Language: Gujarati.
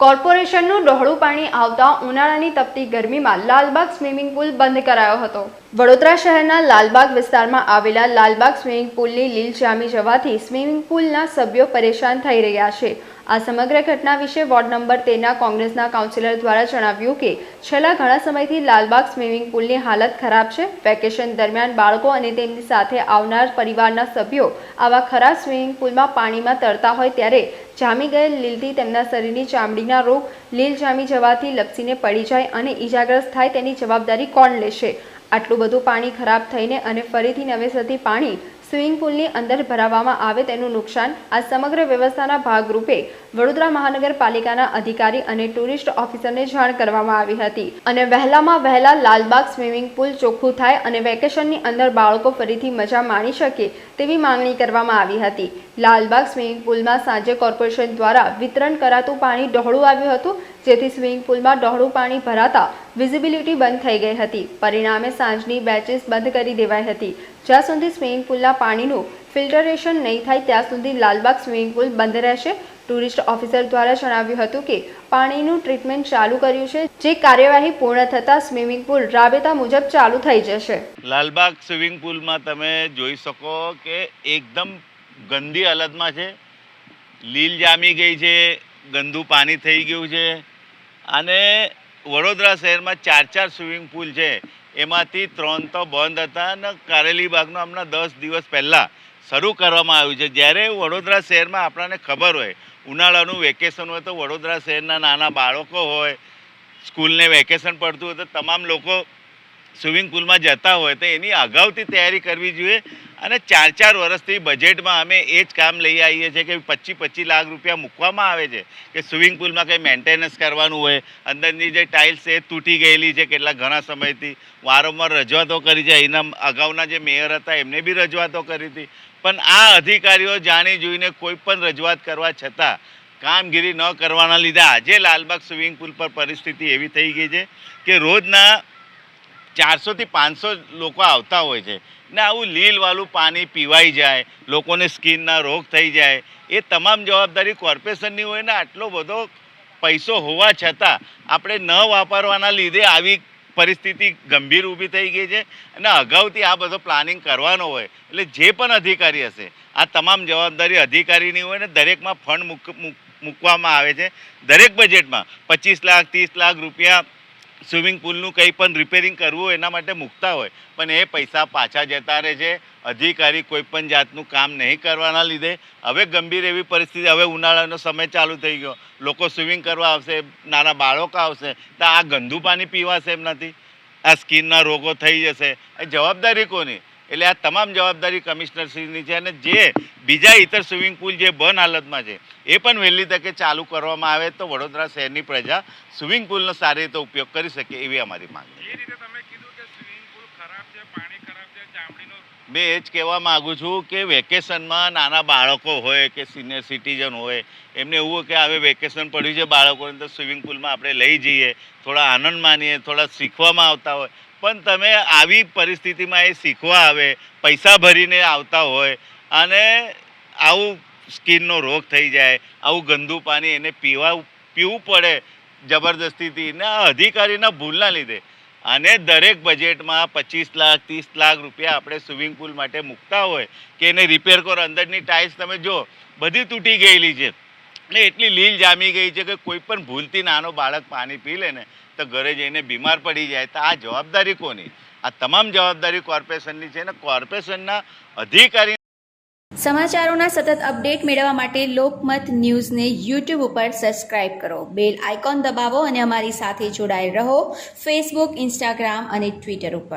કોર્પોરેશનનું ડહોળું પાણી આવતા ઉનાળાની તપતી ગરમીમાં લાલબાગ સ્વિમિંગ પુલ બંધ કરાયો હતો. વડોદરા શહેરના લાલબાગ વિસ્તારમાં આવેલા લાલબાગ સ્વિમિંગ પુલની લીલ જામી જવાથી સ્વિમિંગ પુલના સભ્યો પરેશાન થઈ રહ્યા છે. આ સમગ્ર ઘટના વિશે વોર્ડ નંબર તેરના કોંગ્રેસના કાઉન્સિલર દ્વારા જણાવ્યું કે, છેલ્લા ઘણા સમયથી લાલબાગ સ્વિમિંગ પુલની હાલત ખરાબ છે. વેકેશન દરમિયાન બાળકો અને તેમની સાથે આવનાર પરિવારના સભ્યો આવા ખરાબ સ્વિમિંગ પુલમાં પાણીમાં તરતા હોય ત્યારે જામી ગયેલ લીલથી તેમના શરીરની ચામડીના રોગ લીલ જામી જવાથી લપસીને પડી જાય અને ઈજાગ્રસ્ત થાય તેની જવાબદારી કોણ લેશે? આટલું બધું પાણી ખરાબ થઈને અને ફરીથી નવેસરથી પાણી સ્વિમિંગ પુલની અંદર ભરાવવામાં આવે તેનું નુકસાન આ સમગ્ર વ્યવસ્થાના ભાગરૂપે વડોદરા મહાનગરપાલિકાના અધિકારી અને ટુરિસ્ટ ઓફિસરને જાણ કરવામાં આવી હતી. અને વહેલામાં વહેલા લાલબાગ સ્વિમિંગ પુલ ચોખ્ખું થાય અને વેકેશનની અંદર બાળકો ફરીથી મજા માણી શકે તેવી માંગણી કરવામાં આવી હતી. લાલબાગ સ્વિમિંગ પુલમાં સાંજે કોર્પોરેશન દ્વારા વિતરણ કરાતું પાણી ડહોળું આવ્યું હતું. જેથી સ્વિમિંગ પુલમાં ડહોળું પાણી ભરાતા વિઝિબિલિટી બંધ થઈ ગઈ હતી. પરિણામે સાંજની બેચીસ બંધ કરી દેવાઈ હતી. જ્યાં સુધી સ્વિમિંગ પુલના પાણીનું ફિલ્ટરેશન નહીં થાય, ત્યાં સુધી લાલબાગ સ્વિમિંગ પુલ બંધ રહેશે. ટુરિસ્ટ ઓફિસર દ્વારા જણાવ્યું હતું કે, પાણીનું ટ્રીટમેન્ટ ચાલુ કર્યું છે. જે કાર્યવાહી પૂર્ણ થતાં સ્વિમિંગ પુલ રાબેતા મુજબ ચાલુ થઈ જશે. લાલબાગ સ્વિમિંગ પુલમાં તમે જોઈ શકો કે એકદમ ગંદી હાલતમાં છે. લીલ જામી ગઈ છે, ગંદુ પાણી થઈ ગયું છે. અને વડોદરા શહેરમાં ચાર ચાર સ્વિમિંગ પુલ છે. એમાંથી ત્રણ તો બંધ હતા અને કારેલી બાગનો હમણાં દસ દિવસ પહેલાં શરૂ કરવામાં આવ્યું છે. જ્યારે વડોદરા શહેરમાં આપણને ખબર હોય, ઉનાળાનું વેકેશન હોય તો વડોદરા શહેરના નાના બાળકો હોય, સ્કૂલને વેકેશન પડતું હોય તો તમામ લોકો સ્વિમિંગ પુલમાં જતા હોય તો એની અગાઉથી તૈયારી કરવી જોઈએ. અને ચાર ચાર વર્ષથી બજેટમાં અમે એ જ કામ લઈ આવીએ છીએ કે પચીસ પચીસ લાખ રૂપિયા મૂકવામાં આવે છે કે સ્વિમિંગ પુલમાં કંઈ મેન્ટેનન્સ કરવાનું હોય, અંદરની જે ટાઇલ્સ એ તૂટી ગયેલી છે કેટલા ઘણા સમયથી, વારંવાર રજૂઆતો કરી છે. એના અગાઉના જે મેયર હતા એમને બી રજૂઆતો કરી હતી. પણ આ અધિકારીઓ જાણી જોઈને કોઈ પણ રજૂઆત કરવા છતાં કામગીરી ન કરવાના લીધે આજે લાલબાગ સ્વિમિંગ પુલ પર પરિસ્થિતિ એવી થઈ ગઈ છે કે રોજના ચારસોથી પાંચસો લોકો આવતા હોય છે. ને આવું લીલવાળું પાણી પીવાઈ જાય, લોકોને સ્કિનના રોગ થઈ જાય, એ તમામ જવાબદારી કોર્પોરેશનની હોય ને આટલો બધો પૈસો હોવા છતાં આપણે ન વાપરવાના લીધે આવી પરિસ્થિતિ ગંભીર ઊભી થઈ ગઈ છે અને અગાઉથી આ બધો પ્લાનિંગ કરવાનો હોય એટલે જે પણ અધિકારી હશે, આ તમામ જવાબદારી અધિકારીની હોય ને દરેકમાં ફંડ મૂક મૂક- મૂકવામાં આવે છે. દરેક બજેટમાં પચીસ લાખ, ત્રીસ લાખ રૂપિયા સ્વિમિંગ પુલનું કંઈ પણ રિપેરિંગ કરવું એના માટે મૂકતા હોય, પણ એ પૈસા પાછા જતા રહે છે. અધિકારી કોઈ પણ જાતનું કામ નહીં કરવાના લીધે. હવે ગંભીર એવી પરિસ્થિતિ, હવે ઉનાળાનો સમય ચાલુ થઈ ગયો. લોકો સ્વિમિંગ કરવા આવશે, નાના બાળકો આવશે, તો આ ગંદુ પાણી પીવાશે એમ નથી આ સ્કિનના રોગો થઈ જશે. જવાબદારી કોની? એટલે આ તમામ જવાબદારી કમિશનરશ્રીની છે અને જે બીજા ઇતર સ્વિમિંગ પુલ જે બંધ હાલતમાં છે એ પણ વહેલી તકે ચાલુ કરવામાં આવે તો વડોદરા શહેરની પ્રજા સ્વિમિંગ પુલનો સારી રીતે ઉપયોગ કરી શકે એવી અમારી માંગ મેં એ જ કહેવા માગું છું કે વેકેશનમાં નાના બાળકો હોય કે સિનિયર સિટીઝન હોય એમને એવું કે હવે વેકેશન પડ્યું છે બાળકોને તો સ્વિમિંગ પુલમાં આપણે લઈ જઈએ થોડા આનંદ માનીએ થોડા શીખવામાં આવતા હોય પણ તમે આવી પરિસ્થિતિમાં એ શીખવા આવે, પૈસા ભરીને આવતા હોય અને આવું સ્કિનનો રોગ થઈ જાય, આવું ગંદુ પાણી એને પીવા, પીવું પડે જબરદસ્તીથી ને અધિકારીના ભૂલના લીધે. અને દરેક બજેટમાં પચીસ લાખ, ત્રીસ લાખ રૂપિયા આપણે સ્વિમિંગ પુલ માટે મૂકતા હોય કે એને રિપેર કરો, અંદરની ટાઇલ્સ તમે જો બધી તૂટી ગયેલી છે. એટલે એટલી લીલ જામી ગઈ છે કે કોઈ પણ ભૂલથી નાનો બાળક પાણી પી લે ને તો ઘરે જઈને બીમાર પડી જાય. તો આ જવાબદારી કોની? આ તમામ જવાબદારી કોર્પોરેશનની છે ને કોર્પોરેશનના અધિકારી સમાચારોના સતત અપડેટ મેળવવા માટે લોકમત ન્યૂઝને યુટ્યુબ ઉપર સબસ્ક્રાઇબ કરો. બેલ આઇકોન દબાવો અને અમારી સાથે જોડાયેલ રહો ફેસબુક, ઇન્સ્ટાગ્રામ અને ટ્વિટર ઉપર.